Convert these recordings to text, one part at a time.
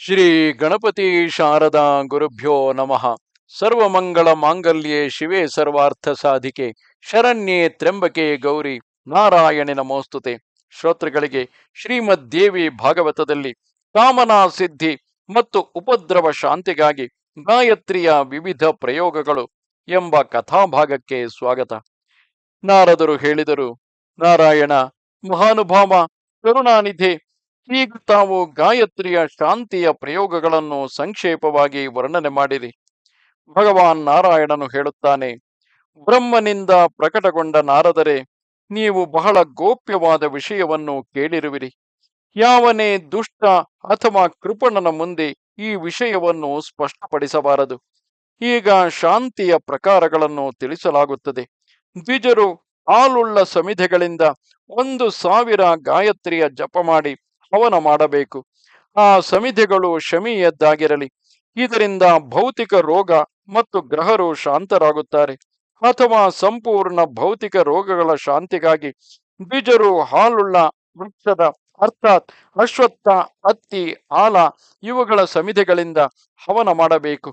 ಶ್ರೀ ಗಣಪತಿ ಶಾರದಾ ಗುರುಭ್ಯೋ ನಮಃ. ಸರ್ವಮಂಗಳ ಮಾಂಗಲ್ಯೇ ಶಿವೆ ಸರ್ವಾರ್ಥ ಸಾಧಿಕೆ. ಶರಣ್ಯೆ ತ್ರ್ಯಂಬಕೆ ಗೌರಿ. ನಾರಾಯಣಿ ನಮೋಸ್ತುತೆ. ಶ್ರೋತೃಗಳಿಗೆ ಶ್ರೀಮದ್ ದೇವಿ ಭಾಗವತದಲ್ಲಿ ಕಾಮನಾ ಸಿದ್ಧಿ ಮತ್ತು ಉಪದ್ರವ ಶಾಂತಿಗಾಗಿ ಗಾಯತ್ರಿಯ ವಿವಿಧ ಪ್ರಯೋಗಗಳು ಎಂಬ ಕಥಾಭಾಗಕ್ಕೆ ಸ್ವಾಗತ. ನಾರದರು ಹೇಳಿದರು, ನಾರಾಯಣ ಮಹಾನುಭಾವ, ಕರುಣಾನಿಧಿ ಈಗ ತಾವು ಗಾಯತ್ರಿಯ ಶಾಂತಿಯ ಪ್ರಯೋಗಗಳನ್ನು ಸಂಕ್ಷೇಪವಾಗಿ ವರ್ಣನೆ ಮಾಡಿರಿ. ಭಗವಾನ್ ನಾರಾಯಣನು ಹೇಳುತ್ತಾನೆ, ಬ್ರಹ್ಮನಿಂದ ಪ್ರಕಟಗೊಂಡ ನಾರದರೆ ನೀವು ಬಹಳ ಗೋಪ್ಯವಾದ ವಿಷಯವನ್ನು ಕೇಳಿರುವಿರಿ. ಯಾವನೇ ದುಷ್ಟ ಅಥವಾ ಕೃಪಣನ ಮುಂದೆ ಈ ವಿಷಯವನ್ನು ಸ್ಪಷ್ಟಪಡಿಸಬಾರದು. ಈಗ ಶಾಂತಿಯ ಪ್ರಕಾರಗಳನ್ನು ತಿಳಿಸಲಾಗುತ್ತದೆ. ದ್ವಿಜರು ಹಾಲುಳ್ಳ ಸಮಿಧೆಗಳಿಂದ ಒಂದು ಸಾವಿರ ಗಾಯತ್ರಿಯ ಜಪ ಮಾಡಿ ಹವನ ಮಾಡಬೇಕು. ಆ ಸಮಿತಿಗಳು ಶಮಿಯದ್ದಾಗಿರಲಿ. ಇದರಿಂದ ಭೌತಿಕ ರೋಗ ಮತ್ತು ಗ್ರಹರು ಶಾಂತರಾಗುತ್ತಾರೆ. ಅಥವಾ ಸಂಪೂರ್ಣ ಭೌತಿಕ ರೋಗಗಳ ಶಾಂತಿಗಾಗಿ ಬೀಜರು ಹಾಲುಳ್ಳ ವೃಕ್ಷದ ಅರ್ಥಾತ್ ಅಶ್ವತ್ಥ, ಅತ್ತಿ, ಆಲ ಇವುಗಳ ಸಮಿತಿಗಳಿಂದ ಹವನ ಮಾಡಬೇಕು.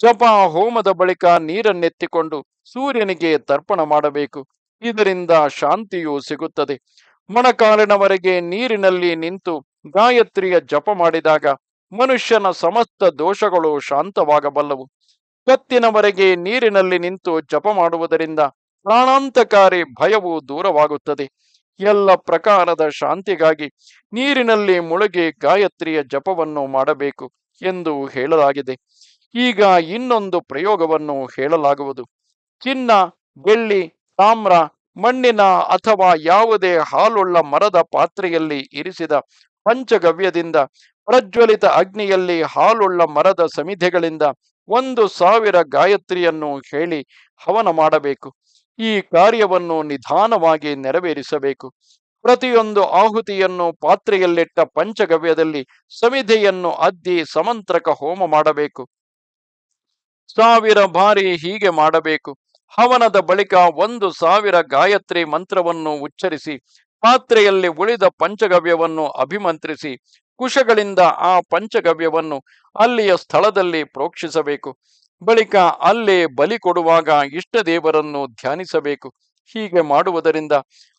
ಜಪ ಹೋಮದ ಬಳಿಕ ನೀರನ್ನೆತ್ತಿಕೊಂಡು ಸೂರ್ಯನಿಗೆ ತರ್ಪಣ ಮಾಡಬೇಕು. ಇದರಿಂದ ಶಾಂತಿಯು ಸಿಗುತ್ತದೆ. ಮೊಣಕಾಲಿನವರೆಗೆ ನೀರಿನಲ್ಲಿ ನಿಂತು ಗಾಯತ್ರಿಯ ಜಪ ಮಾಡಿದಾಗ ಮನುಷ್ಯನ ಸಮಸ್ತ ದೋಷಗಳು ಶಾಂತವಾಗಬಲ್ಲವು. ಕತ್ತಿನವರೆಗೆ ನೀರಿನಲ್ಲಿ ನಿಂತು ಜಪ ಮಾಡುವುದರಿಂದ ಪ್ರಾಣಾಂತಕಾರಿ ಭಯವು ದೂರವಾಗುತ್ತದೆ. ಎಲ್ಲ ಪ್ರಕಾರದ ಶಾಂತಿಗಾಗಿ ನೀರಿನಲ್ಲಿ ಮುಳುಗಿ ಗಾಯತ್ರಿಯ ಜಪವನ್ನು ಮಾಡಬೇಕು ಎಂದು ಹೇಳಲಾಗಿದೆ. ಈಗ ಇನ್ನೊಂದು ಪ್ರಯೋಗವನ್ನು ಹೇಳಲಾಗುವುದು. ಚಿನ್ನ, ಬೆಳ್ಳಿ, ತಾಮ್ರ ಮಣ್ಣಿನ ಅಥವಾ ಯಾವುದೇ ಹಾಲುಳ್ಳ ಮರದ ಪಾತ್ರೆಯಲ್ಲಿ ಇರಿಸಿದ ಪಂಚಗವ್ಯದಿಂದ ಪ್ರಜ್ವಲಿತ ಅಗ್ನಿಯಲ್ಲಿ ಹಾಲುಳ್ಳ ಮರದ ಸಮಿಧೆಗಳಿಂದ ಒಂದು ಸಾವಿರ ಗಾಯತ್ರಿಯನ್ನು ಹೇಳಿ ಹವನ ಮಾಡಬೇಕು. ಈ ಕಾರ್ಯವನ್ನು ನಿಧಾನವಾಗಿ ನೆರವೇರಿಸಬೇಕು. ಪ್ರತಿಯೊಂದು ಆಹುತಿಯನ್ನು ಪಾತ್ರೆಯಲ್ಲಿಟ್ಟ ಪಂಚಗವ್ಯದಲ್ಲಿ ಸಮಿಧೆಯನ್ನು ಅದ್ದಿ ಸಮಂತ್ರಕ ಹೋಮ ಮಾಡಬೇಕು. ಸಾವಿರ ಬಾರಿ ಹೀಗೆ ಮಾಡಬೇಕು. ಹವನದ ಬಳಿಕ ಒಂದು ಸಾವಿರ ಗಾಯತ್ರಿ ಮಂತ್ರವನ್ನು ಉಚ್ಚರಿಸಿ, ಪಾತ್ರೆಯಲ್ಲಿ ಉಳಿದ ಪಂಚಗವ್ಯವನ್ನು ಅಭಿಮಂತ್ರಿಸಿ, ಕುಶಗಳಿಂದ ಆ ಪಂಚಗವ್ಯವನ್ನು ಅಲ್ಲಿಯ ಸ್ಥಳದಲ್ಲಿ ಪ್ರೋಕ್ಷಿಸಬೇಕು. ಬಳಿಕ ಅಲ್ಲೇ ಬಲಿ ಕೊಡುವಾಗ ಇಷ್ಟ ದೇವರನ್ನು ಧ್ಯಾನಿಸಬೇಕು. ಹೀಗೆ ಮಾಡುವುದರಿಂದ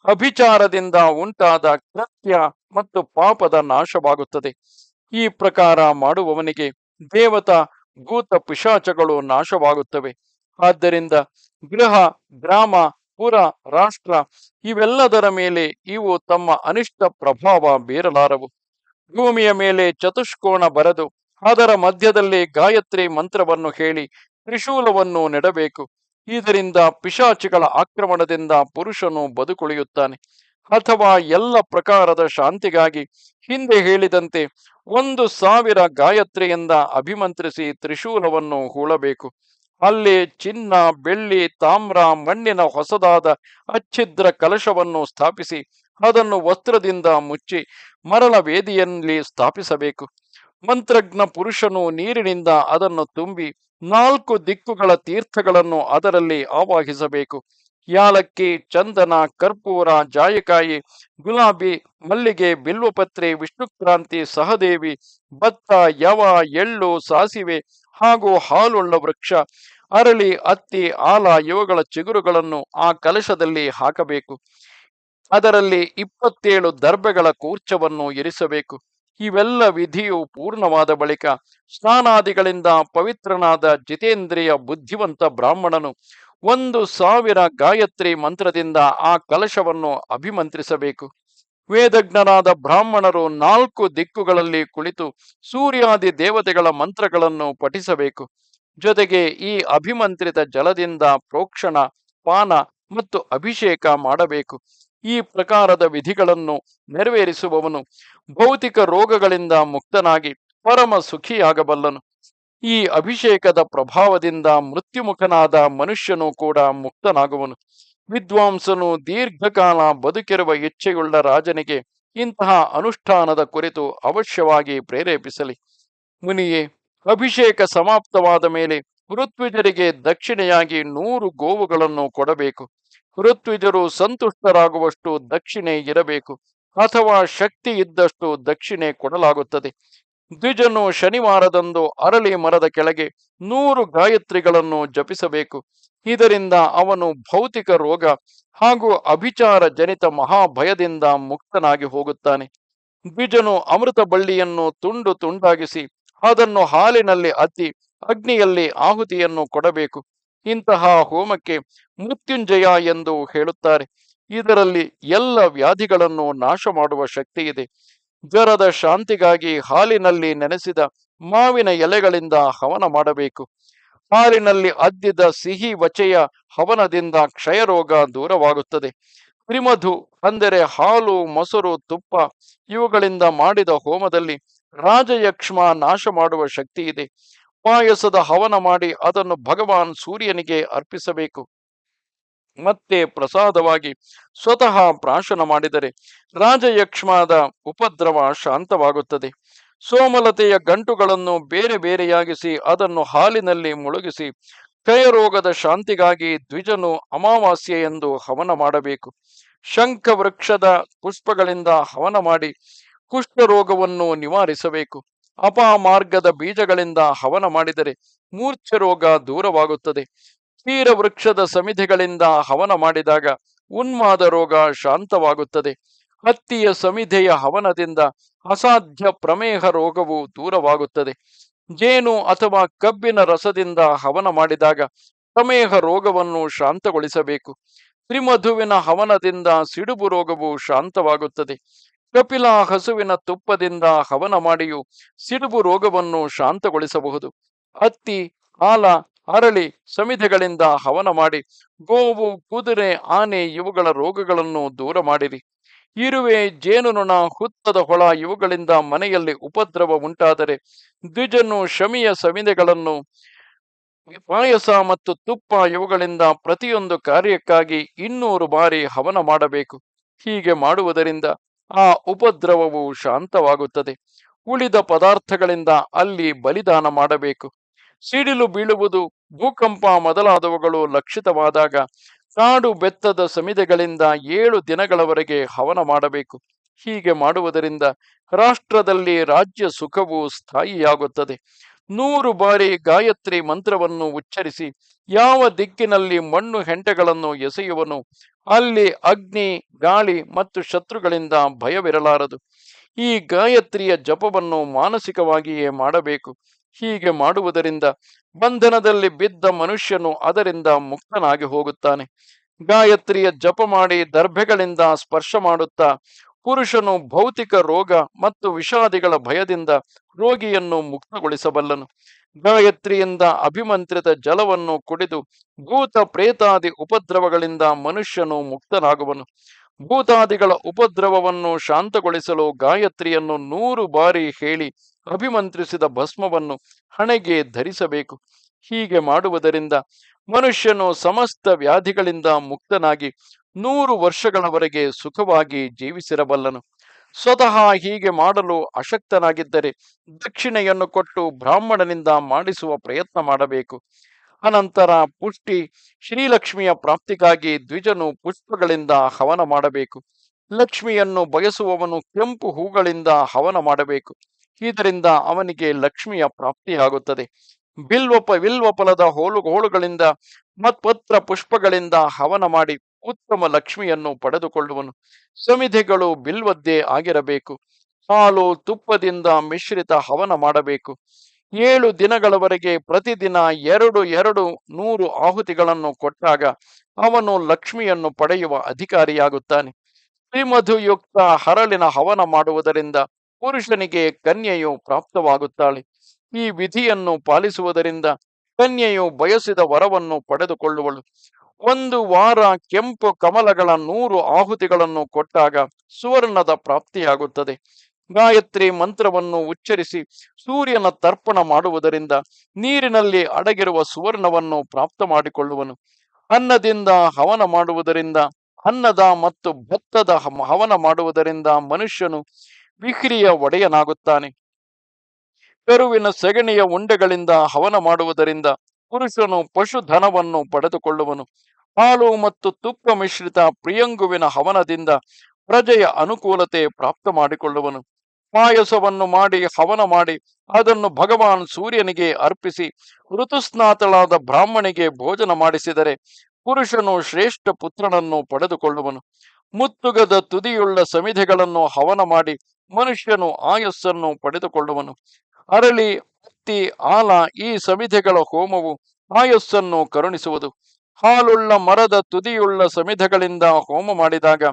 ಅಭಿಚಾರದಿಂದ ಉಂಟಾದ ಕೃತ್ಯ ಮತ್ತು ಪಾಪದ ನಾಶವಾಗುತ್ತದೆ. ಈ ಪ್ರಕಾರ ಮಾಡುವವನಿಗೆ ದೇವತಾ, ಭೂತ ಪಿಶಾಚಗಳು ನಾಶವಾಗುತ್ತವೆ. ಆದ್ದರಿಂದ ಗೃಹ, ಗ್ರಾಮ, ಪುರ, ರಾಷ್ಟ್ರ ಇವೆಲ್ಲದರ ಮೇಲೆ ಇವು ತಮ್ಮ ಅನಿಷ್ಟ ಪ್ರಭಾವ ಬೀರಲಾರವು. ಭೂಮಿಯ ಮೇಲೆ ಚತುಷ್ಕೋಣ ಬರೆದು ಅದರ ಮಧ್ಯದಲ್ಲಿ ಗಾಯತ್ರಿ ಮಂತ್ರವನ್ನು ಹೇಳಿ ತ್ರಿಶೂಲವನ್ನು ನೆಡಬೇಕು. ಇದರಿಂದ ಪಿಶಾಚಿಗಳ ಆಕ್ರಮಣದಿಂದ ಪುರುಷನು ಬದುಕುಳಿಯುತ್ತಾನೆ. ಅಥವಾ ಎಲ್ಲ ಪ್ರಕಾರದ ಶಾಂತಿಗಾಗಿ ಹಿಂದೆ ಹೇಳಿದಂತೆ ಒಂದು ಸಾವಿರ ಗಾಯತ್ರಿಯಿಂದ ಅಭಿಮಂತ್ರಿಸಿ ತ್ರಿಶೂಲವನ್ನು ಹೂಳಬೇಕು. ಅಲ್ಲಿ ಚಿನ್ನ, ಬೆಳ್ಳಿ ತಾಮ್ರ ಮಣ್ಣಿನ ಹೊಸದಾದ ಅಚ್ಛಿದ್ರ ಕಲಶವನ್ನು ಸ್ಥಾಪಿಸಿ ಅದನ್ನು ವಸ್ತ್ರದಿಂದ ಮುಚ್ಚಿ ಮರಳ ವೇದಿಯಲ್ಲಿ ಸ್ಥಾಪಿಸಬೇಕು. ಮಂತ್ರಜ್ಞ ಪುರುಷನು ನೀರಿನಿಂದ ಅದನ್ನು ತುಂಬಿ ನಾಲ್ಕು ದಿಕ್ಕುಗಳ ತೀರ್ಥಗಳನ್ನು ಅದರಲ್ಲಿ ಆವಾಹಿಸಬೇಕು. ಯಾಲಕ್ಕಿ, ಚಂದನ, ಕರ್ಪೂರ, ಜಾಯಕಾಯಿ, ಗುಲಾಬಿ, ಮಲ್ಲಿಗೆ, ಬಿಲ್ವಪತ್ರೆ, ವಿಷ್ಣುಕ್ರಾಂತಿ, ಸಹದೇವಿ, ಭತ್ತ, ಯವ, ಎಳ್ಳು, ಸಾಸಿವೆ ಹಾಗೂ ಹಾಲುಳ್ಳ ವೃಕ್ಷ, ಅರಳಿ, ಅತ್ತಿ, ಆಲ ಇವುಗಳ ಚಿಗುರುಗಳನ್ನು ಆ ಕಲಶದಲ್ಲಿ ಹಾಕಬೇಕು. ಅದರಲ್ಲಿ ಇಪ್ಪತ್ತೇಳು ದರ್ಬೆಗಳ ಕೂರ್ಚವನ್ನು ಇರಿಸಬೇಕು. ಇವೆಲ್ಲ ವಿಧಿಯು ಪೂರ್ಣವಾದ ಬಳಿಕ ಸ್ನಾನಾದಿಗಳಿಂದ ಪವಿತ್ರನಾದ ಜಿತೇಂದ್ರಿಯ ಬುದ್ಧಿವಂತ ಬ್ರಾಹ್ಮಣನು ಒಂದು ಸಾವಿರ ಗಾಯತ್ರಿ ಮಂತ್ರದಿಂದ ಆ ಕಲಶವನ್ನು ಅಭಿಮಂತ್ರಿಸಬೇಕು. ವೇದಜ್ಞನಾದ ಬ್ರಾಹ್ಮಣರು ನಾಲ್ಕು ದಿಕ್ಕುಗಳಲ್ಲಿ ಕುಳಿತು ಸೂರ್ಯಾದಿ ದೇವತೆಗಳ ಮಂತ್ರಗಳನ್ನು ಪಠಿಸಬೇಕು. ಜೊತೆಗೆ ಈ ಅಭಿಮಂತ್ರಿತ ಜಲದಿಂದ ಪ್ರೋಕ್ಷಣ, ಪಾನ ಮತ್ತು ಅಭಿಷೇಕ ಮಾಡಬೇಕು. ಈ ಪ್ರಕಾರದ ವಿಧಿಗಳನ್ನು ನೆರವೇರಿಸುವವನು ಭೌತಿಕ ರೋಗಗಳಿಂದ ಮುಕ್ತನಾಗಿ ಪರಮ ಸುಖಿಯಾಗಬಲ್ಲನು. ಈ ಅಭಿಷೇಕದ ಪ್ರಭಾವದಿಂದ ಮೃತ್ಯುಮುಖನಾದ ಮನುಷ್ಯನು ಕೂಡ ಮುಕ್ತನಾಗುವನು. ವಿದ್ವಾಂಸನು ದೀರ್ಘಕಾಲ ಬದುಕಿರುವ ಇಚ್ಛೆಯುಳ್ಳ ರಾಜನಿಗೆ ಇಂತಹ ಅನುಷ್ಠಾನದ ಕುರಿತು ಅವಶ್ಯವಾಗಿ ಪ್ರೇರೇಪಿಸಲಿ. ಮುನಿಯೇ, ಅಭಿಷೇಕ ಸಮಾಪ್ತವಾದ ಮೇಲೆ ಋತ್ವಿಜರಿಗೆ ದಕ್ಷಿಣೆಯಾಗಿ ನೂರು ಗೋವುಗಳನ್ನು ಕೊಡಬೇಕು. ಋತ್ವಿಜರು ಸಂತುಷ್ಟರಾಗುವಷ್ಟು ದಕ್ಷಿಣೆ ಇರಬೇಕು, ಅಥವಾ ಶಕ್ತಿ ಇದ್ದಷ್ಟು ದಕ್ಷಿಣೆ ಕೊಡಲಾಗುತ್ತದೆ. ದ್ವಿಜನು ಶನಿವಾರದಂದು ಅರಳಿ ಮರದ ಕೆಳಗೆ ನೂರು ಗಾಯತ್ರಿಗಳನ್ನು ಜಪಿಸಬೇಕು. ಇದರಿಂದ ಅವನು ಭೌತಿಕ ರೋಗ ಹಾಗೂ ಅಭಿಚಾರ ಜನಿತ ಮಹಾಭಯದಿಂದ ಮುಕ್ತನಾಗಿ ಹೋಗುತ್ತಾನೆ. ದ್ವಿಜನು ಅಮೃತ ಬಳ್ಳಿಯನ್ನು ತುಂಡು ತುಂಡಾಗಿಸಿ ಅದನ್ನು ಹಾಲಿನಲ್ಲಿ ಅತ್ತಿ ಅಗ್ನಿಯಲ್ಲಿ ಆಹುತಿಯನ್ನು ಕೊಡಬೇಕು. ಇಂತಹ ಹೋಮಕ್ಕೆ ಮೃತ್ಯುಂಜಯ ಎಂದು ಹೇಳುತ್ತಾರೆ. ಇದರಲ್ಲಿ ಎಲ್ಲ ವ್ಯಾಧಿಗಳನ್ನು ನಾಶ ಮಾಡುವ ಶಕ್ತಿ ಇದೆ ಜ್ವರದ ಶಾಂತಿಗಾಗಿ ಹಾಲಿನಲ್ಲಿ ನೆನೆಸಿದ ಮಾವಿನ ಎಲೆಗಳಿಂದ ಹವನ ಮಾಡಬೇಕು. ಹಾಲಿನಲ್ಲಿ ಅದ್ದಿದ ಸಿಹಿ ವಚೆಯ ಹವನದಿಂದ ಕ್ಷಯರೋಗ ದೂರವಾಗುತ್ತದೆ. ತ್ರಿಮಧು ಅಂದರೆ ಹಾಲು, ಮೊಸರು, ತುಪ್ಪ ಇವುಗಳಿಂದ ಮಾಡಿದ ಹೋಮದಲ್ಲಿ ರಾಜಯಕ್ಷ್ಮ ನಾಶ ಮಾಡುವ ಶಕ್ತಿ ಇದೆ. ಪಾಯಸದ ಹವನ ಮಾಡಿ ಅದನ್ನು ಭಗವಾನ್ ಸೂರ್ಯನಿಗೆ ಅರ್ಪಿಸಬೇಕು. ಮತ್ತೆ ಪ್ರಸಾದವಾಗಿ ಸ್ವತಃ ಪ್ರಾಶನ ಮಾಡಿದರೆ ರಾಜಯಕ್ಷ್ಮದ ಉಪದ್ರವ ಶಾಂತವಾಗುತ್ತದೆ. ಸೋಮಲತೆಯ ಗಂಟುಗಳನ್ನು ಬೇರೆ ಬೇರೆಯಾಗಿಸಿ ಅದನ್ನು ಹಾಲಿನಲ್ಲಿ ಮುಳುಗಿಸಿ ಕ್ಷಯರೋಗದ ಶಾಂತಿಗಾಗಿ ದ್ವಿಜನು ಅಮಾವಾಸ್ಯೆ ಎಂದು ಹವನ ಮಾಡಬೇಕು. ಶಂಖ ವೃಕ್ಷದ ಪುಷ್ಪಗಳಿಂದ ಹವನ ಮಾಡಿ ಕುಷ್ಠರೋಗವನ್ನು ನಿವಾರಿಸಬೇಕು. ಅಪಮಾರ್ಗದ ಬೀಜಗಳಿಂದ ಹವನ ಮಾಡಿದರೆ ಮೂರ್ಛೆ ರೋಗ ದೂರವಾಗುತ್ತದೆ. ಕ್ಷೀರ ವೃಕ್ಷದ ಸಮಿಧಿಗಳಿಂದ ಹವನ ಮಾಡಿದಾಗ ಉನ್ಮಾದ ರೋಗ ಶಾಂತವಾಗುತ್ತದೆ. ಹತ್ತಿಯ ಸಮಿಧೆಯ ಹವನದಿಂದ ಅಸಾಧ್ಯ ಪ್ರಮೇಹ ರೋಗವು ದೂರವಾಗುತ್ತದೆ. ಜೇನು ಅಥವಾ ಕಬ್ಬಿನ ರಸದಿಂದ ಹವನ ಮಾಡಿದಾಗ ಪ್ರಮೇಹ ರೋಗವನ್ನು ಶಾಂತಗೊಳಿಸಬೇಕು. ತ್ರಿಮಧುವಿನ ಹವನದಿಂದ ಸಿಡುಬು ರೋಗವು ಶಾಂತವಾಗುತ್ತದೆ. ಕಪಿಲ ಹಸುವಿನ ತುಪ್ಪದಿಂದ ಹವನ ಮಾಡಿಯೂ ಸಿಡುಬು ರೋಗವನ್ನು ಶಾಂತಗೊಳಿಸಬಹುದು. ಹತ್ತಿ ಆಲ ಅರಳಿ ಸಮಿಧೆಗಳಿಂದ ಹವನ ಮಾಡಿ ಗೋವು, ಕುದುರೆ, ಆನೆ ಇವುಗಳ ರೋಗಗಳನ್ನು ದೂರ ಮಾಡಿರಿ. ಇರುವೆ, ಜೇನುನೊಣ, ಹುತ್ತದ ಹೊಳ ಇವುಗಳಿಂದ ಮನೆಯಲ್ಲಿ ಉಪದ್ರವ ಉಂಟಾದರೆ ದ್ವಿಜನು ಶಮಿಯ ಸವಿನೆಗಳನ್ನು ಪಾಯಸ ಮತ್ತು ತುಪ್ಪ ಇವುಗಳಿಂದ ಪ್ರತಿಯೊಂದು ಕಾರ್ಯಕ್ಕಾಗಿ ಇನ್ನೂರು ಬಾರಿ ಹವನ ಮಾಡಬೇಕು. ಹೀಗೆ ಮಾಡುವುದರಿಂದ ಆ ಉಪದ್ರವವು ಶಾಂತವಾಗುತ್ತದೆ. ಉಳಿದ ಪದಾರ್ಥಗಳಿಂದ ಅಲ್ಲಿ ಬಲಿದಾನ ಮಾಡಬೇಕು. ಸಿಡಿಲು ಬೀಳುವುದು ಭೂಕಂಪ ಮೊದಲಾದವುಗಳು ಲಕ್ಷಿತವಾದಾಗ ಕಾಡು ಬೆತ್ತದ ಸಮಿದೆಗಳಿಂದ ಏಳು ದಿನಗಳವರೆಗೆ ಹವನ ಮಾಡಬೇಕು. ಹೀಗೆ ಮಾಡುವುದರಿಂದ ರಾಷ್ಟ್ರದಲ್ಲಿ ರಾಜ್ಯ ಸುಖವು ಸ್ಥಾಯಿಯಾಗುತ್ತದೆ. ನೂರು ಬಾರಿ ಗಾಯತ್ರಿ ಮಂತ್ರವನ್ನು ಉಚ್ಚರಿಸಿ ಯಾವ ದಿಕ್ಕಿನಲ್ಲಿ ಮಣ್ಣು ಹೆಂಟೆಗಳನ್ನು ಎಸೆಯುವನು, ಅಲ್ಲಿ ಅಗ್ನಿ, ಗಾಳಿ ಮತ್ತು ಶತ್ರುಗಳಿಂದ ಭಯವಿರಲಾರದು. ಈ ಗಾಯತ್ರಿಯ ಜಪವನ್ನು ಮಾನಸಿಕವಾಗಿಯೇ ಮಾಡಬೇಕು. ಹೀಗೆ ಮಾಡುವುದರಿಂದ ಬಂಧನದಲ್ಲಿ ಬಿದ್ದ ಮನುಷ್ಯನು ಅದರಿಂದ ಮುಕ್ತನಾಗಿ ಹೋಗುತ್ತಾನೆ. ಗಾಯತ್ರಿಯ ಜಪ ಮಾಡಿ ದರ್ಭೆಗಳಿಂದ ಸ್ಪರ್ಶ ಮಾಡುತ್ತಾ ಪುರುಷನು ಭೌತಿಕ ರೋಗ ಮತ್ತು ವಿಷಾದಿಗಳ ಭಯದಿಂದ ರೋಗಿಯನ್ನು ಮುಕ್ತಗೊಳಿಸಬಲ್ಲನು. ಗಾಯತ್ರಿಯಿಂದ ಅಭಿಮಂತ್ರಿತ ಜಲವನ್ನು ಕುಡಿದು ಭೂತ ಪ್ರೇತಾದಿ ಉಪದ್ರವಗಳಿಂದ ಮನುಷ್ಯನು ಮುಕ್ತನಾಗುವನು. ಭೂತಾದಿಗಳ ಉಪದ್ರವವನ್ನು ಶಾಂತಗೊಳಿಸಲು ಗಾಯತ್ರಿಯನ್ನು ನೂರು ಬಾರಿ ಹೇಳಿ ಅಭಿಮಂತ್ರಿಸಿದ ಭಸ್ಮವನ್ನು ಹಣೆಗೆ ಧರಿಸಬೇಕು. ಹೀಗೆ ಮಾಡುವುದರಿಂದ ಮನುಷ್ಯನು ಸಮಸ್ತ ವ್ಯಾಧಿಗಳಿಂದ ಮುಕ್ತನಾಗಿ ನೂರು ವರ್ಷಗಳವರೆಗೆ ಸುಖವಾಗಿ ಜೀವಿಸಿರಬಲ್ಲನು. ಸ್ವತಃ ಹೀಗೆ ಮಾಡಲು ಅಶಕ್ತನಾಗಿದ್ದರೆ ದಕ್ಷಿಣೆಯನ್ನು ಕೊಟ್ಟು ಬ್ರಾಹ್ಮಣನಿಂದ ಮಾಡಿಸುವ ಪ್ರಯತ್ನ ಮಾಡಬೇಕು. ಅನಂತರ ಪುಷ್ಟಿ ಶ್ರೀಲಕ್ಷ್ಮಿಯ ಪ್ರಾಪ್ತಿಗಾಗಿ ದ್ವಿಜನು ಪುಷ್ಪಗಳಿಂದ ಹವನ ಮಾಡಬೇಕು. ಲಕ್ಷ್ಮಿಯನ್ನು ಬಯಸುವವನು ಕೆಂಪು ಹೂಗಳಿಂದ ಹವನ ಮಾಡಬೇಕು. ಇದರಿಂದ ಅವನಿಗೆ ಲಕ್ಷ್ಮಿಯ ಪ್ರಾಪ್ತಿಯಾಗುತ್ತದೆ. ಬಿಲ್ವಪ, ವಿಲ್ವಪಲದ ಹೋಲು, ಹೋಳುಗಳಿಂದ ಮತ್ಪತ್ರ ಪುಷ್ಪಗಳಿಂದ ಹವನ ಮಾಡಿ ಉತ್ತಮ ಲಕ್ಷ್ಮಿಯನ್ನು ಪಡೆದುಕೊಳ್ಳುವನು. ಸಮಿಧೆಗಳು ಬಿಲ್ವದ್ದೇ ಆಗಿರಬೇಕು. ಹಾಲು ತುಪ್ಪದಿಂದ ಮಿಶ್ರಿತ ಹವನ ಮಾಡಬೇಕು. ಏಳು ದಿನಗಳವರೆಗೆ ಪ್ರತಿದಿನ ಎರಡು ಎರಡು, ನೂರು ಆಹುತಿಗಳನ್ನು ಕೊಟ್ಟಾಗ ಅವನು ಲಕ್ಷ್ಮಿಯನ್ನು ಪಡೆಯುವ ಅಧಿಕಾರಿಯಾಗುತ್ತಾನೆ. ಶ್ರೀಮಧುಯುಕ್ತ ಹರಳಿನ ಹವನ ಮಾಡುವುದರಿಂದ ಪುರುಷನಿಗೆ ಕನ್ಯೆಯು ಪ್ರಾಪ್ತವಾಗುತ್ತಾಳೆ. ಈ ವಿಧಿಯನ್ನು ಪಾಲಿಸುವುದರಿಂದ ಕನ್ಯೆಯು ಬಯಸಿದ ವರವನ್ನು ಪಡೆದುಕೊಳ್ಳುವಳು. ಒಂದು ವಾರ ಕೆಂಪು ಕಮಲಗಳ ನೂರು ಆಹುತಿಗಳನ್ನು ಕೊಟ್ಟಾಗ ಸುವರ್ಣದ ಪ್ರಾಪ್ತಿಯಾಗುತ್ತದೆ. ಗಾಯತ್ರಿ ಮಂತ್ರವನ್ನು ಉಚ್ಚರಿಸಿ ಸೂರ್ಯನ ತರ್ಪಣ ಮಾಡುವುದರಿಂದ ನೀರಿನಲ್ಲಿ ಅಡಗಿರುವ ಸುವರ್ಣವನ್ನು ಪ್ರಾಪ್ತ ಮಾಡಿಕೊಳ್ಳುವನು. ಅನ್ನದಿಂದ ಹವನ ಮಾಡುವುದರಿಂದ, ಅನ್ನದ ಮತ್ತು ಭತ್ತದ ಹವನ ಮಾಡುವುದರಿಂದ ಮನುಷ್ಯನು ವಿಕ್ರಿಯ ಒಡೆಯನಾಗುತ್ತಾನೆ. ಕರುವಿನ ಸೆಗಣಿಯ ಉಂಡೆಗಳಿಂದ ಹವನ ಮಾಡುವುದರಿಂದ ಪುರುಷನು ಪಶುಧನವನ್ನು ಪಡೆದುಕೊಳ್ಳುವನು. ಹಾಲು ಮತ್ತು ತುಪ್ಪ ಮಿಶ್ರಿತ ಪ್ರಿಯಂಗುವಿನ ಹವನದಿಂದ ಪ್ರಜೆಯ ಅನುಕೂಲತೆ ಪ್ರಾಪ್ತ ಮಾಡಿಕೊಳ್ಳುವನು ಪಾಯಸವನ್ನು ಮಾಡಿ ಹವನ ಮಾಡಿ ಅದನ್ನು ಭಗವಾನ್ ಸೂರ್ಯನಿಗೆ ಅರ್ಪಿಸಿ ಋತುಸ್ನಾತಳಾದ ಬ್ರಾಹ್ಮಣಿಗೆ ಭೋಜನ ಮಾಡಿಸಿದರೆ ಪುರುಷನು ಶ್ರೇಷ್ಠ ಪುತ್ರನನ್ನು ಪಡೆದುಕೊಳ್ಳುವನು. ಮುತ್ತುಗದ ತುದಿಯುಳ್ಳ ಸಮಿಧೆಗಳನ್ನು ಹವನ ಮಾಡಿ ಮನುಷ್ಯನು ಆಯಸ್ಸನ್ನು ಪಡೆದುಕೊಳ್ಳುವನು. ಅರಳಿ ಹತ್ತಿ ಆಲ ಈ ಸಮಿಧೆಗಳ ಹೋಮವು ಆಯಸ್ಸನ್ನು ಕರುಣಿಸುವುದು. ಹಾಲುಳ್ಳ ಮರದ ತುದಿಯುಳ್ಳ ಸಮಿಧಗಳಿಂದ ಹೋಮ ಮಾಡಿದಾಗ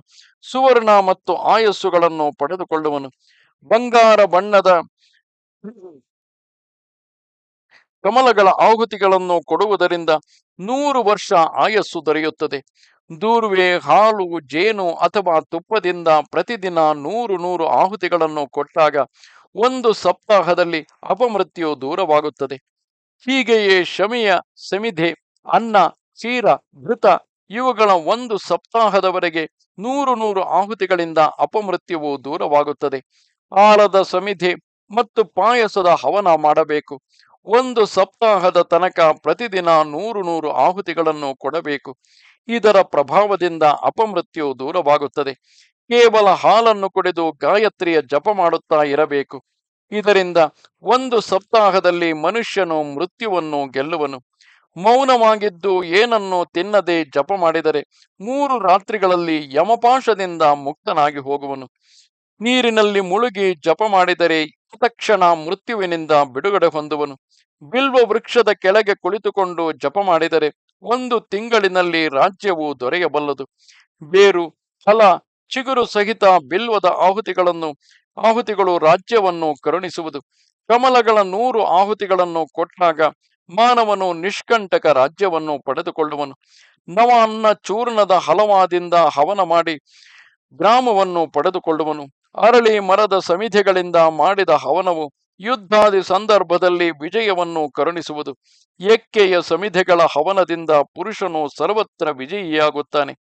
ಸುವರ್ಣ ಮತ್ತು ಆಯಸ್ಸುಗಳನ್ನು ಪಡೆದುಕೊಳ್ಳುವನು. ಬಂಗಾರ ಬಣ್ಣದ ಕಮಲಗಳ ಆಹುತಿಗಳನ್ನು ಕೊಡುವುದರಿಂದ ನೂರು ವರ್ಷ ಆಯಸ್ಸು ದೊರೆಯುತ್ತದೆ. ದೂರ್ವೆ ಹಾಲು, ಜೇನು ಅಥವಾ ತುಪ್ಪದಿಂದ ಪ್ರತಿದಿನ ನೂರು ನೂರು ಆಹುತಿಗಳನ್ನು ಕೊಟ್ಟಾಗ ಒಂದು ಸಪ್ತಾಹದಲ್ಲಿ ಅಪಮೃತ್ಯು ದೂರವಾಗುತ್ತದೆ. ಹೀಗೆಯೇ ಶಮಿಯ ಸಮಿಧೆ, ಅನ್ನ ಚೀರ ಘೃತ ಇವುಗಳ ಒಂದು ಸಪ್ತಾಹದವರೆಗೆ ನೂರು ನೂರು ಆಹುತಿಗಳಿಂದ ಅಪಮೃತ್ಯುವು ದೂರವಾಗುತ್ತದೆ. ಆಲದ ಸಮಿಧೆ ಮತ್ತು ಪಾಯಸದ ಹವನ ಮಾಡಬೇಕು. ಒಂದು ಸಪ್ತಾಹದ ತನಕ ಪ್ರತಿದಿನ ನೂರು ನೂರು ಆಹುತಿಗಳನ್ನು ಕೊಡಬೇಕು. ಇದರ ಪ್ರಭಾವದಿಂದ ಅಪಮೃತ್ಯು ದೂರವಾಗುತ್ತದೆ. ಕೇವಲ ಹಾಲನ್ನು ಕುಡಿದು ಗಾಯತ್ರಿಯ ಜಪ ಮಾಡುತ್ತಾ ಇರಬೇಕು. ಇದರಿಂದ ಒಂದು ಸಪ್ತಾಹದಲ್ಲಿ ಮನುಷ್ಯನು ಮೃತ್ಯುವನ್ನು ಗೆಲ್ಲುವನು. ಮೌನವಾಗಿದ್ದು ಏನನ್ನು ತಿನ್ನದೆ ಜಪ ಮಾಡಿದರೆ ಮೂರು ರಾತ್ರಿಗಳಲ್ಲಿ ಯಮಪಾಶದಿಂದ ಮುಕ್ತನಾಗಿ ಹೋಗುವನು. ನೀರಿನಲ್ಲಿ ಮುಳುಗಿ ಜಪ ಮಾಡಿದರೆ ತಕ್ಷಣ ಮೃತ್ಯುವಿನಿಂದ ಬಿಡುಗಡೆ ಹೊಂದುವನು. ಬಿಲ್ವ ವೃಕ್ಷದ ಕೆಳಗೆ ಕುಳಿತುಕೊಂಡು ಜಪ ಮಾಡಿದರೆ ಒಂದು ತಿಂಗಳಿನಲ್ಲಿ ರಾಜ್ಯವು ದೊರೆಯಬಲ್ಲದು. ಬೇರು, ಫಲ, ಚಿಗುರು ಸಹಿತ ಬಿಲ್ವದ ಆಹುತಿಗಳನ್ನು, ಆಹುತಿಗಳು ರಾಜ್ಯವನ್ನು ಕರುಣಿಸುವುದು. ಕಮಲಗಳ ನೂರು ಆಹುತಿಗಳನ್ನು ಕೊಟ್ಟಾಗ ಮಾನವನು ನಿಷ್ಕಂಟಕ ರಾಜ್ಯವನ್ನು ಪಡೆದುಕೊಳ್ಳುವನು. ನವ ಅನ್ನ ಚೂರ್ಣದ ಹಲವಾದಿಂದ ಹವನ ಮಾಡಿ ಗ್ರಾಮವನ್ನು ಪಡೆದುಕೊಳ್ಳುವನು. ಅರಳಿ ಮರದ ಸಮಿಧಿಗಳಿಂದ ಮಾಡಿದ ಹವನವು ಯುದ್ಧಾದಿ ಸಂದರ್ಭದಲ್ಲಿ ವಿಜಯವನ್ನು ಕರುಣಿಸುವುದು ಎಕ್ಕೆಯ ಸಮಿಧೆಗಳ ಹವನದಿಂದ ಪುರುಷನು ಸರ್ವತ್ರ ವಿಜಯಿಯಾಗುತ್ತಾನೆ.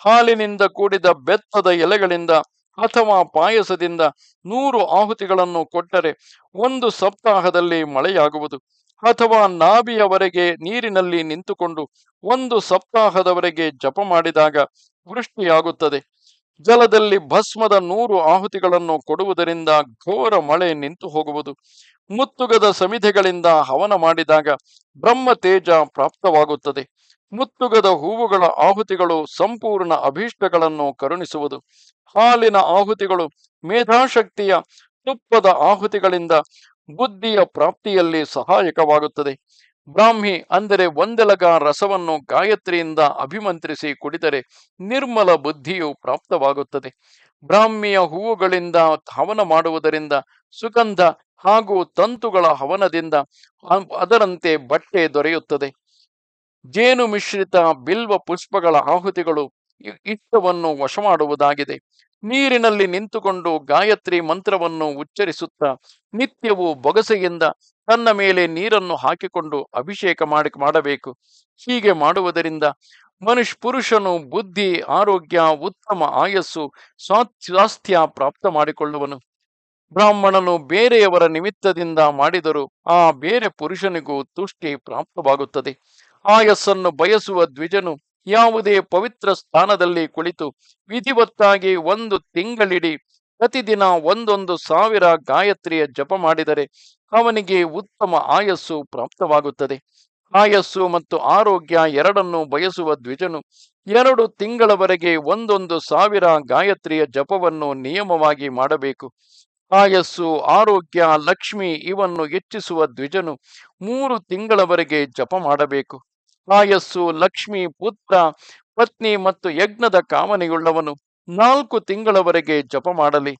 ಹಾಲಿನಿಂದ ಕೂಡಿದ ಬೆತ್ತದ ಎಲೆಗಳಿಂದ ಅಥವಾ ಪಾಯಸದಿಂದ ನೂರು ಆಹುತಿಗಳನ್ನು ಕೊಟ್ಟರೆ ಒಂದು ಸಪ್ತಾಹದಲ್ಲಿ ಮಳೆಯಾಗುವುದು. ಅಥವಾ ನಾಭಿಯವರೆಗೆ ನೀರಿನಲ್ಲಿ ನಿಂತುಕೊಂಡು ಒಂದು ಸಪ್ತಾಹದವರೆಗೆ ಜಪ ಮಾಡಿದಾಗ ವೃಷ್ಟಿಯಾಗುತ್ತದೆ. ಜಲದಲ್ಲಿ ಭಸ್ಮದ ನೂರು ಆಹುತಿಗಳನ್ನು ಕೊಡುವುದರಿಂದ ಘೋರ ಮಳೆ ನಿಂತು ಹೋಗುವುದು. ಮುತ್ತುಗದ ಸಮಿಧೆಗಳಿಂದ ಹವನ ಮಾಡಿದಾಗ ಬ್ರಹ್ಮ ತೇಜ ಪ್ರಾಪ್ತವಾಗುತ್ತದೆ. ಮುತ್ತುಗದ ಹೂವುಗಳ ಆಹುತಿಗಳು ಸಂಪೂರ್ಣ ಅಭೀಷ್ಟಗಳನ್ನು ಕರುಣಿಸುವುದು. ಹಾಲಿನ ಆಹುತಿಗಳು ಮೇಧಾಶಕ್ತಿಯ ತುಪ್ಪದ ಆಹುತಿಗಳಿಂದ ಬುದ್ಧಿಯ ಪ್ರಾಪ್ತಿಯಲ್ಲಿ ಸಹಾಯಕವಾಗುತ್ತದೆ. ಬ್ರಾಹ್ಮಿ ಅಂದರೆ ಒಂದೆಲಗ ರಸವನ್ನು ಗಾಯತ್ರಿಯಿಂದ ಅಭಿಮಂತ್ರಿಸಿ ಕುಡಿದರೆ ನಿರ್ಮಲ ಬುದ್ಧಿಯು ಪ್ರಾಪ್ತವಾಗುತ್ತದೆ. ಬ್ರಾಹ್ಮಿಯ ಹೂವುಗಳಿಂದ ಹವನ ಮಾಡುವುದರಿಂದ ಸುಗಂಧ ಹಾಗೂ ತಂತುಗಳ ಹವನದಿಂದ ಅದರಂತೆ ಬಟ್ಟೆ ದೊರೆಯುತ್ತದೆ. ಜೇನು ಮಿಶ್ರಿತ ಬಿಲ್ವ ಪುಷ್ಪಗಳ ಆಹುತಿಗಳು ಇಷ್ಟವನ್ನು ವಶ ಮಾಡುವುದಾಗಿದೆ. ನೀರಿನಲ್ಲಿ ನಿಂತುಕೊಂಡು ಗಾಯತ್ರಿ ಮಂತ್ರವನ್ನು ಉಚ್ಚರಿಸುತ್ತಾ ನಿತ್ಯವೂ ಬೊಗಸೆಯಿಂದ ತನ್ನ ಮೇಲೆ ನೀರನ್ನು ಹಾಕಿಕೊಂಡು ಅಭಿಷೇಕ ಮಾಡಿ ಮಾಡಬೇಕು. ಹೀಗೆ ಮಾಡುವುದರಿಂದ ಮನುಷ್ಯ ಪುರುಷನು ಬುದ್ಧಿ, ಆರೋಗ್ಯ, ಉತ್ತಮ ಆಯಸ್ಸು ಸ್ವಾಸ್ಥ್ಯ ಪ್ರಾಪ್ತ ಮಾಡಿಕೊಳ್ಳುವನು. ಬ್ರಾಹ್ಮಣನು ಬೇರೆಯವರ ನಿಮಿತ್ತದಿಂದ ಮಾಡಿದರೂ ಆ ಬೇರೆ ಪುರುಷನಿಗೂ ತುಷ್ಟಿ ಪ್ರಾಪ್ತವಾಗುತ್ತದೆ. ಆಯಸ್ಸನ್ನು ಬಯಸುವ ದ್ವಿಜನು ಯಾವುದೇ ಪವಿತ್ರ ಸ್ಥಾನದಲ್ಲಿ ಕುಳಿತು ವಿಧಿವತ್ತಾಗಿ ಒಂದು ತಿಂಗಳಿಡಿ, ಪ್ರತಿದಿನ ಒಂದೊಂದು ಸಾವಿರ ಗಾಯತ್ರಿಯ ಜಪ ಮಾಡಿದರೆ ಅವನಿಗೆ ಉತ್ತಮ ಆಯಸ್ಸು ಪ್ರಾಪ್ತವಾಗುತ್ತದೆ. ಆಯಸ್ಸು ಮತ್ತು ಆರೋಗ್ಯ ಎರಡನ್ನು ಬಯಸುವ ದ್ವಿಜನು ಎರಡು ತಿಂಗಳವರೆಗೆ ಒಂದೊಂದು ಸಾವಿರ ಗಾಯತ್ರಿಯ ಜಪವನ್ನು ನಿಯಮವಾಗಿ ಮಾಡಬೇಕು. ಆಯಸ್ಸು, ಆರೋಗ್ಯ, ಲಕ್ಷ್ಮಿ ಇವನ್ನು ಹೆಚ್ಚಿಸುವ ದ್ವಿಜನು ಮೂರು ತಿಂಗಳವರೆಗೆ ಜಪ ಮಾಡಬೇಕು. ಆಯಸ್ಸು ಲಕ್ಷ್ಮಿ, ಪುತ್ರ, ಪತ್ನಿ ಮತ್ತು ಯಜ್ಞದ ಕಾಮನೆಯುಳ್ಳವನು. ನಾಲ್ಕು ತಿಂಗಳವರೆಗೆ ಜಪ ಮಾಡಲಿ.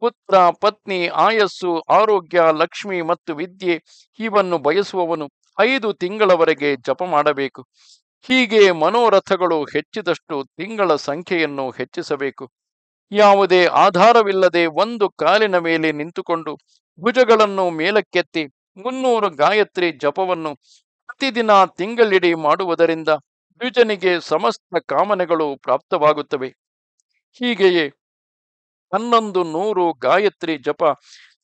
ಪುತ್ರ, ಪತ್ನಿ, ಆಯಸ್ಸು, ಆರೋಗ್ಯ, ಲಕ್ಷ್ಮಿ ಮತ್ತು ವಿದ್ಯೆ ಇವನ್ನು ಬಯಸುವವನು ಐದು ತಿಂಗಳವರೆಗೆ ಜಪ ಮಾಡಬೇಕು. ಹೀಗೆ ಮನೋರಥಗಳು ಹೆಚ್ಚಿದಷ್ಟು ತಿಂಗಳ ಸಂಖ್ಯೆಯನ್ನು ಹೆಚ್ಚಿಸಬೇಕು. ಯಾವುದೇ ಆಧಾರವಿಲ್ಲದೆ ಒಂದು ಕಾಲಿನ ಮೇಲೆ ನಿಂತುಕೊಂಡು ಭುಜಗಳನ್ನು ಮೇಲಕ್ಕೆತ್ತಿ ಮುನ್ನೂರು ಗಾಯತ್ರಿ ಜಪವನ್ನು ಪ್ರತಿದಿನ ತಿಂಗಳಿಡಿ ಮಾಡುವುದರಿಂದ ದ್ವಿಜನಿಗೆ ಸಮಸ್ತ ಕಾಮನೆಗಳು ಪ್ರಾಪ್ತವಾಗುತ್ತವೆ. ಹೀಗೆಯೇ ಹನ್ನೊಂದು ನೂರು ಗಾಯತ್ರಿ ಜಪ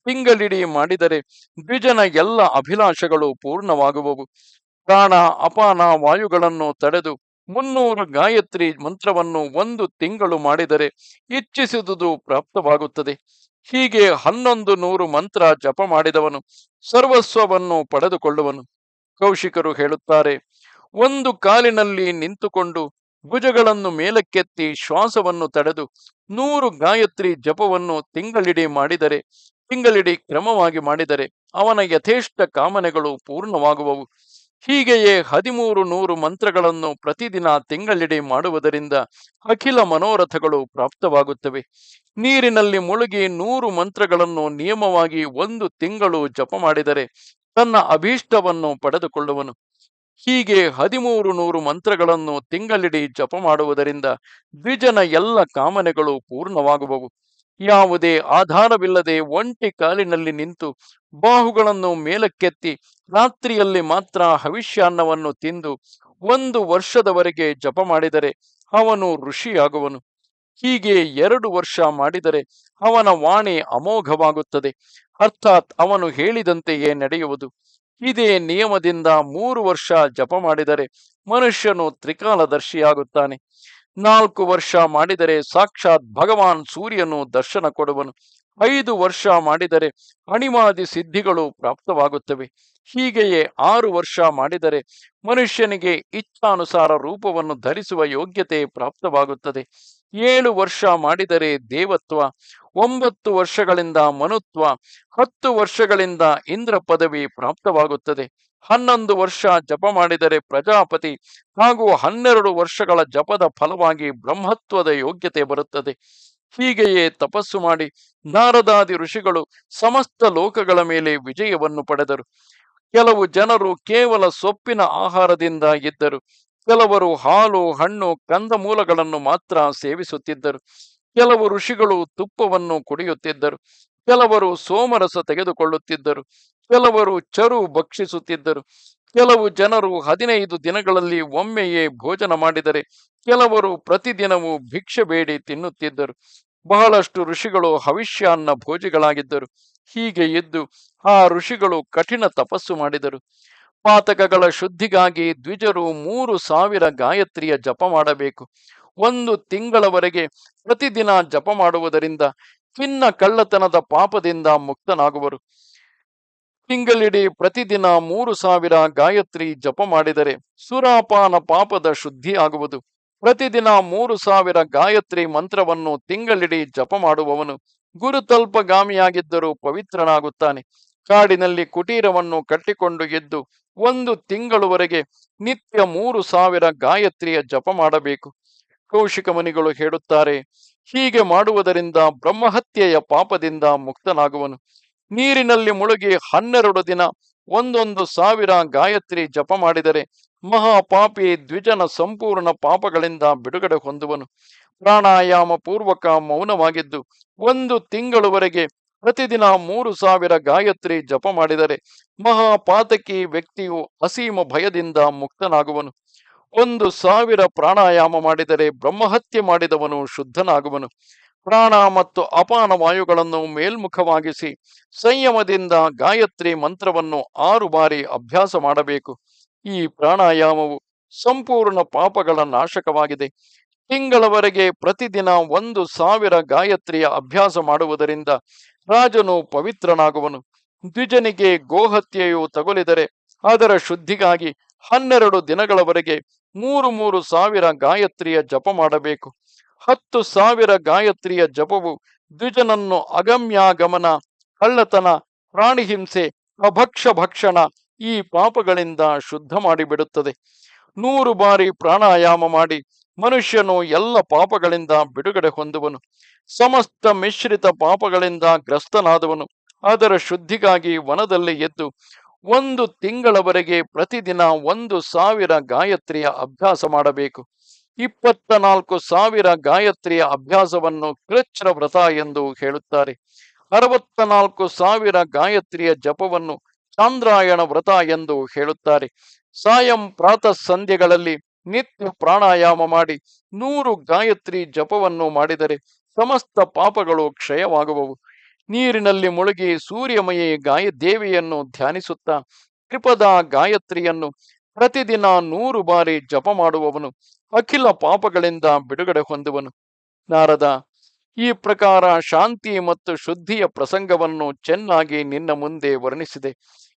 ತಿಂಗಳಿಡಿ ಮಾಡಿದರೆ ದ್ವಿಜನ ಎಲ್ಲ ಅಭಿಲಾಷಗಳು ಪೂರ್ಣವಾಗುವವು. ಪ್ರಾಣ, ಅಪಾನ ವಾಯುಗಳನ್ನು ತಡೆದು ಮುನ್ನೂರು ಗಾಯತ್ರಿ ಮಂತ್ರವನ್ನು ಒಂದು ತಿಂಗಳು ಮಾಡಿದರೆ ಇಚ್ಛಿಸಿದುದು ಪ್ರಾಪ್ತವಾಗುತ್ತದೆ. ಹೀಗೆ ಹನ್ನೊಂದು ನೂರು ಮಂತ್ರ ಜಪ ಮಾಡಿದವನು ಸರ್ವಸ್ವವನ್ನು ಪಡೆದುಕೊಳ್ಳುವನು. ಕೌಶಿಕರು ಹೇಳುತ್ತಾರೆ, ಒಂದು ಕಾಲಿನಲ್ಲಿ ನಿಂತುಕೊಂಡು ಭುಜಗಳನ್ನು ಮೇಲಕ್ಕೆತ್ತಿ ಶ್ವಾಸವನ್ನು ತಡೆದು ನೂರು ಗಾಯತ್ರಿ ಜಪವನ್ನು ತಿಂಗಳಿಡಿ ಮಾಡಿದರೆ, ತಿಂಗಳಿಡಿ ಕ್ರಮವಾಗಿ ಮಾಡಿದರೆ ಅವನ ಯಥೇಷ್ಟ ಕಾಮನೆಗಳು ಪೂರ್ಣವಾಗುವವು. ಹೀಗೆಯೇ ಹದಿಮೂರು ನೂರು ಮಂತ್ರಗಳನ್ನು ಪ್ರತಿದಿನ ತಿಂಗಳಿಡಿ ಮಾಡುವುದರಿಂದ ಅಖಿಲ ಮನೋರಥಗಳು ಪ್ರಾಪ್ತವಾಗುತ್ತವೆ. ನೀರಿನಲ್ಲಿ ಮುಳುಗಿ ನೂರು ಮಂತ್ರಗಳನ್ನು ನಿಯಮವಾಗಿ ಒಂದು ತಿಂಗಳು ಜಪ ಮಾಡಿದರೆ ತನ್ನ ಅಭೀಷ್ಟವನ್ನು ಪಡೆದುಕೊಳ್ಳುವನು. ಹೀಗೆ ಹದಿಮೂರು ನೂರು ಮಂತ್ರಗಳನ್ನು ತಿಂಗಳಿಡೀ ಜಪ ಮಾಡುವುದರಿಂದ ದ್ವಿಜನ ಎಲ್ಲ ಕಾಮನೆಗಳು ಪೂರ್ಣವಾಗುವವು. ಯಾವುದೇ ಆಧಾರವಿಲ್ಲದೆ ಒಂಟಿ ಕಾಲಿನಲ್ಲಿ ನಿಂತು ಬಾಹುಗಳನ್ನು ಮೇಲಕ್ಕೆತ್ತಿ ರಾತ್ರಿಯಲ್ಲಿ ಮಾತ್ರ ಹವಿಷ್ಯಾನ್ನವನ್ನು ತಿಂದು ಒಂದು ವರ್ಷದವರೆಗೆ ಜಪ ಮಾಡಿದರೆ ಅವನು ಋಷಿಯಾಗುವನು. ಹೀಗೆ ಎರಡು ವರ್ಷ ಮಾಡಿದರೆ ಅವನ ವಾಣಿ ಅಮೋಘವಾಗುತ್ತದೆ. ಅರ್ಥಾತ್ ಅವನು ಹೇಳಿದಂತೆಯೇ ನಡೆಯುವುದು. ಇದೇ ನಿಯಮದಿಂದ ಮೂರು ವರ್ಷ ಜಪ ಮಾಡಿದರೆ ಮನುಷ್ಯನು ತ್ರಿಕಾಲದರ್ಶಿಯಾಗುತ್ತಾನೆ. ನಾಲ್ಕು ವರ್ಷ ಮಾಡಿದರೆ ಸಾಕ್ಷಾತ್ ಭಗವಾನ್ ಸೂರ್ಯನು ದರ್ಶನ ಕೊಡುವನು. ಐದು ವರ್ಷ ಮಾಡಿದರೆ ಅಣಿಮಾದಿ ಸಿದ್ಧಿಗಳು ಪ್ರಾಪ್ತವಾಗುತ್ತವೆ. ಹೀಗೆಯೇ ಆರು ವರ್ಷ ಮಾಡಿದರೆ ಮನುಷ್ಯನಿಗೆ ಇಚ್ಛಾನುಸಾರ ರೂಪವನ್ನು ಧರಿಸುವ ಯೋಗ್ಯತೆ ಪ್ರಾಪ್ತವಾಗುತ್ತದೆ. ಏಳು ವರ್ಷ ಮಾಡಿದರೆ ದೇವತ್ವ, ಒಂಬತ್ತು ವರ್ಷಗಳಿಂದ ಮನುತ್ವ, ಹತ್ತು ವರ್ಷಗಳಿಂದ ಇಂದ್ರ ಪದವಿ ಪ್ರಾಪ್ತವಾಗುತ್ತದೆ. ಹನ್ನೊಂದು ವರ್ಷ ಜಪ ಮಾಡಿದರೆ ಪ್ರಜಾಪತಿ, ಹಾಗೂ ಹನ್ನೆರಡು ವರ್ಷಗಳ ಜಪದ ಫಲವಾಗಿ ಬ್ರಹ್ಮತ್ವದ ಯೋಗ್ಯತೆ ಬರುತ್ತದೆ. ಹೀಗೆಯೇ ತಪಸ್ಸು ಮಾಡಿ ನಾರದಾದಿ ಋಷಿಗಳು ಸಮಸ್ತ ಲೋಕಗಳ ಮೇಲೆ ವಿಜಯವನ್ನು ಪಡೆದರು. ಕೆಲವು ಜನರು ಕೇವಲ ಸೊಪ್ಪಿನ ಆಹಾರದಿಂದ ಇದ್ದರು. ಕೆಲವರು ಹಾಲು, ಹಣ್ಣು ಕಂದಮೂಲಗಳನ್ನು ಮಾತ್ರ ಸೇವಿಸುತ್ತಿದ್ದರು. ಕೆಲವು ಋಷಿಗಳು ತುಪ್ಪವನ್ನು ಕುಡಿಯುತ್ತಿದ್ದರು. ಕೆಲವರು ಸೋಮರಸ ತೆಗೆದುಕೊಳ್ಳುತ್ತಿದ್ದರು. ಕೆಲವರು ಚರು ಭಕ್ಷಿಸುತ್ತಿದ್ದರು. ಕೆಲವು ಜನರು ಹದಿನೈದು ದಿನಗಳಲ್ಲಿ ಒಮ್ಮೆಯೇ ಭೋಜನ ಮಾಡಿದರೆ, ಕೆಲವರು ಪ್ರತಿದಿನವೂ ಭಿಕ್ಷೆ ಬೇಡಿ ತಿನ್ನುತ್ತಿದ್ದರು. ಬಹಳಷ್ಟು ಋಷಿಗಳು ಹವಿಷ್ಯಾನ್ನ ಭೋಜಿಗಳಾಗಿದ್ದರು. ಹೀಗೆ ಇದ್ದು ಆ ಋಷಿಗಳು ಕಠಿಣ ತಪಸ್ಸು ಮಾಡಿದರು. ಪಾತಕಗಳ ಶುದ್ಧಿಗಾಗಿ ದ್ವಿಜರು ಮೂರು ಸಾವಿರ ಗಾಯತ್ರಿಯ ಜಪ ಮಾಡಬೇಕು. ಒಂದು ತಿಂಗಳವರೆಗೆ ಪ್ರತಿದಿನ ಜಪ ಮಾಡುವುದರಿಂದ ಚಿನ್ನ ಕಳ್ಳತನದ ಪಾಪದಿಂದ ಮುಕ್ತನಾಗುವರು. ತಿಂಗಳಿಡೀ ಪ್ರತಿದಿನ ಮೂರು ಸಾವಿರ ಗಾಯತ್ರಿ ಜಪ ಮಾಡಿದರೆ ಸುರಾಪಾನ ಪಾಪದ ಶುದ್ಧಿ ಆಗುವುದು. ಪ್ರತಿದಿನ ಮೂರು ಸಾವಿರ ಗಾಯತ್ರಿ ಮಂತ್ರವನ್ನು ತಿಂಗಳಿಡೀ ಜಪ ಮಾಡುವವನು ಗುರುತಲ್ಪಗಾಮಿಯಾಗಿದ್ದರೂ ಪವಿತ್ರನಾಗುತ್ತಾನೆ. ಕಾಡಿನಲ್ಲಿ ಕುಟೀರವನ್ನು ಕಟ್ಟಿಕೊಂಡು ಎದ್ದು ಒಂದು ತಿಂಗಳುವರೆಗೆ ನಿತ್ಯ ಮೂರು ಸಾವಿರ ಗಾಯತ್ರಿಯ ಜಪ ಮಾಡಬೇಕು. ಕೌಶಿಕ ಮುನಿಗಳು ಹೇಳುತ್ತಾರೆ, ಹೀಗೆ ಮಾಡುವುದರಿಂದ ಬ್ರಹ್ಮಹತ್ಯೆಯ ಪಾಪದಿಂದ ಮುಕ್ತನಾಗುವನು. ನೀರಿನಲ್ಲಿ ಮುಳುಗಿ ಹನ್ನೆರಡು ದಿನ ಒಂದೊಂದು ಸಾವಿರ ಗಾಯತ್ರಿ ಜಪ ಮಾಡಿದರೆ ಮಹಾಪಾಪಿ ದ್ವಿಜನ ಸಂಪೂರ್ಣ ಪಾಪಗಳಿಂದ ಬಿಡುಗಡೆ ಹೊಂದುವನು. ಪ್ರಾಣಾಯಾಮ ಪೂರ್ವಕ ಮೌನವಾಗಿದ್ದು ಒಂದು ತಿಂಗಳುವರೆಗೆ ಪ್ರತಿದಿನ ಮೂರು ಸಾವಿರ ಗಾಯತ್ರಿ ಜಪ ಮಾಡಿದರೆ ಮಹಾಪಾತಕಿ ವ್ಯಕ್ತಿಯು ಅಸೀಮ ಭಯದಿಂದ ಮುಕ್ತನಾಗುವನು. ಒಂದು ಸಾವಿರ ಪ್ರಾಣಾಯಾಮ ಮಾಡಿದರೆ ಬ್ರಹ್ಮಹತ್ಯೆ ಮಾಡಿದವನು ಶುದ್ಧನಾಗುವನು. ಪ್ರಾಣ ಮತ್ತು ಅಪಾನ ವಾಯುಗಳನ್ನು ಮೇಲ್ಮುಖವಾಗಿಸಿ ಸಂಯಮದಿಂದ ಗಾಯತ್ರಿ ಮಂತ್ರವನ್ನು ಆರು ಬಾರಿ ಅಭ್ಯಾಸ ಮಾಡಬೇಕು. ಈ ಪ್ರಾಣಾಯಾಮವು ಸಂಪೂರ್ಣ ಪಾಪಗಳ ನಾಶಕವಾಗಿದೆ. ತಿಂಗಳವರೆಗೆ ಪ್ರತಿದಿನ ಒಂದು ಸಾವಿರ ಗಾಯತ್ರಿಯ ಅಭ್ಯಾಸ ಮಾಡುವುದರಿಂದ ರಾಜನು ಪವಿತ್ರನಾಗುವನು. ದ್ವಿಜನಿಗೆ ಗೋಹತ್ಯೆಯು ತಗುಲಿದರೆ ಅದರ ಶುದ್ಧಿಗಾಗಿ ಹನ್ನೆರಡು ದಿನಗಳವರೆಗೆ ಮೂರು ಮೂರು ಸಾವಿರ ಗಾಯತ್ರಿಯ ಜಪ ಮಾಡಬೇಕು. ಹತ್ತು ಸಾವಿರ ಗಾಯತ್ರಿಯ ಜಪವು ದ್ವಿಜನನ್ನು ಅಗಮ್ಯಾಗಮನ, ಕಳ್ಳತನ, ಪ್ರಾಣಿಹಿಂಸೆ ಅಭಕ್ಷ ಭಕ್ಷಣ ಈ ಪಾಪಗಳಿಂದ ಶುದ್ಧ ಮಾಡಿಬಿಡುತ್ತದೆ ನೂರು ಬಾರಿ ಪ್ರಾಣಾಯಾಮ ಮಾಡಿ ಮನುಷ್ಯನು ಎಲ್ಲ ಪಾಪಗಳಿಂದ ಬಿಡುಗಡೆ ಹೊಂದುವನು. ಸಮಸ್ತ ಮಿಶ್ರಿತ ಪಾಪಗಳಿಂದ ಗ್ರಸ್ತನಾದವನು. ಅದರ ಶುದ್ಧಿಗಾಗಿ ವನದಲ್ಲಿ ಎದ್ದು ಒಂದು ತಿಂಗಳವರೆಗೆ ಪ್ರತಿದಿನ ಒಂದು ಸಾವಿರ ಗಾಯತ್ರಿಯ ಅಭ್ಯಾಸ ಮಾಡಬೇಕು. ಇಪ್ಪತ್ತ ನಾಲ್ಕು ಸಾವಿರ ಗಾಯತ್ರಿಯ ಅಭ್ಯಾಸವನ್ನು ಕೃಚ್ಛ್ರ ವ್ರತ ಎಂದು ಹೇಳುತ್ತಾರೆ. ಅರವತ್ತ ನಾಲ್ಕು ಸಾವಿರ ಗಾಯತ್ರಿಯ ಜಪವನ್ನು ಚಾಂದ್ರಾಯಣ ವ್ರತ ಎಂದು ಹೇಳುತ್ತಾರೆ. ಸಾಯಂ ಪ್ರಾತಃ ಸಂಧ್ಯೆಗಳಲ್ಲಿ ನಿತ್ಯ ಪ್ರಾಣಾಯಾಮ ಮಾಡಿ ನೂರು ಗಾಯತ್ರಿ ಜಪವನ್ನು ಮಾಡಿದರೆ ಸಮಸ್ತ ಪಾಪಗಳು ಕ್ಷಯವಾಗುವವು. ನೀರಿನಲ್ಲಿ ಮುಳುಗಿ ಸೂರ್ಯಮಯಿ ಗಾಯ ದೇವಿಯನ್ನು ಧ್ಯಾನಿಸುತ್ತಾ ತ್ರಿಪದ ಗಾಯತ್ರಿಯನ್ನು ಪ್ರತಿದಿನ ನೂರು ಬಾರಿ ಜಪ ಮಾಡುವವನು ಅಖಿಲ ಪಾಪಗಳಿಂದ ಬಿಡುಗಡೆ ಹೊಂದುವನು. ನಾರದ, ಈ ಪ್ರಕಾರ ಶಾಂತಿ ಮತ್ತು ಶುದ್ಧಿಯ ಪ್ರಸಂಗವನ್ನು ಚೆನ್ನಾಗಿ ನಿನ್ನ ಮುಂದೆ ವರ್ಣಿಸಿದೆ.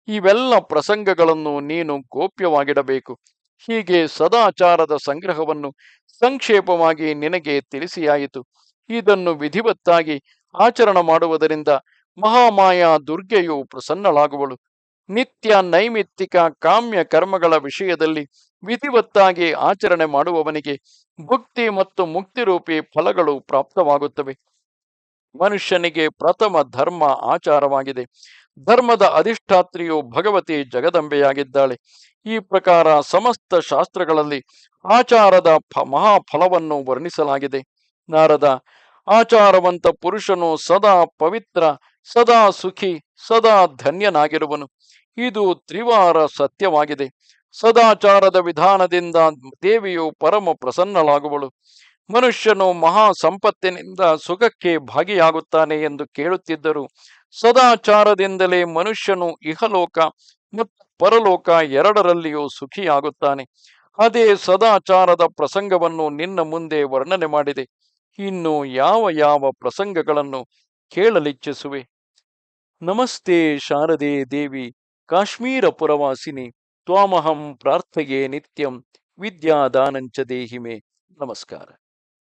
ಇವೆಲ್ಲ ಪ್ರಸಂಗಗಳನ್ನು ನೀನು ಗೋಪ್ಯವಾಗಿಡಬೇಕು. ಹೀಗೆ ಸದಾಚಾರದ ಸಂಗ್ರಹವನ್ನು ಸಂಕ್ಷೇಪವಾಗಿ ನಿನಗೆ ತಿಳಿಸಿಯಾಯಿತು. ಇದನ್ನು ವಿಧಿವತ್ತಾಗಿ ಆಚರಣ ಮಾಡುವುದರಿಂದ ಮಹಾಮಾಯಾ ದುರ್ಗೆಯು ಪ್ರಸನ್ನಳಾಗುವಳು. ನಿತ್ಯ ನೈಮಿತ್ತಿಕ ಕಾಮ್ಯ ಕರ್ಮಗಳ ವಿಷಯದಲ್ಲಿ ವಿಧಿವತ್ತಾಗಿ ಆಚರಣೆ ಮಾಡುವವನಿಗೆ ಭುಕ್ತಿ ಮತ್ತು ಮುಕ್ತಿರೂಪಿ ಫಲಗಳು ಪ್ರಾಪ್ತವಾಗುತ್ತವೆ. ಮನುಷ್ಯನಿಗೆ ಪ್ರಥಮ ಧರ್ಮ ಆಚಾರವಾಗಿದೆ. ಧರ್ಮದ ಅಧಿಷ್ಠಾತ್ರಿಯು ಭಗವತಿ ಜಗದಂಬೆಯಾಗಿದ್ದಾಳೆ. ಈ ಪ್ರಕಾರ ಸಮಸ್ತ ಶಾಸ್ತ್ರಗಳಲ್ಲಿ ಆಚಾರದ ಮಹಾಫಲವನ್ನು ವರ್ಣಿಸಲಾಗಿದೆ. ನಾರದ, ಆಚಾರವಂತ ಪುರುಷನು ಸದಾ ಪವಿತ್ರ, ಸದಾ ಸುಖಿ, ಸದಾ ಧನ್ಯನಾಗಿರುವನು. ಇದು ತ್ರಿವಾರ ಸತ್ಯವಾಗಿದೆ. ಸದಾಚಾರದ ವಿಧಾನದಿಂದ ದೇವಿಯು ಪರಮ ಪ್ರಸನ್ನಳಾಗುವಳು. ಮನುಷ್ಯನು ಮಹಾ ಸಂಪತ್ತಿನಿಂದ ಸುಖಕ್ಕೆ ಭಾಗಿಯಾಗುತ್ತಾನೆ ಎಂದು ಕೇಳುತ್ತಿದ್ದರು. ಸದಾಚಾರದಿಂದಲೇ ಮನುಷ್ಯನು ಇಹಲೋಕ ಮತ್ತು ಪರಲೋಕ ಎರಡರಲ್ಲಿಯೂ ಸುಖಿಯಾಗುತ್ತಾನೆ. ಅದೇ ಸದಾಚಾರದ ಪ್ರಸಂಗವನ್ನು ನಿನ್ನ ಮುಂದೆ ವರ್ಣನೆ ಮಾಡಿದೆ. ಇನ್ನು ಯಾವ ಯಾವ ಪ್ರಸಂಗಗಳನ್ನು ಕೇಳಲಿಚ್ಛಿಸುವೆ? ನಮಸ್ತೆ ಶಾರದೆ ದೇವಿ, ಕಾಶ್ಮೀರ ಪುರವಾಸಿನಿ, ತ್ವಾಮಹಂ ಪ್ರಾರ್ಥೆಯೇ ನಿತ್ಯಂ, ವಿದ್ಯಾದಾನಂಚ ದೇಹಿಮೆ. ನಮಸ್ಕಾರ.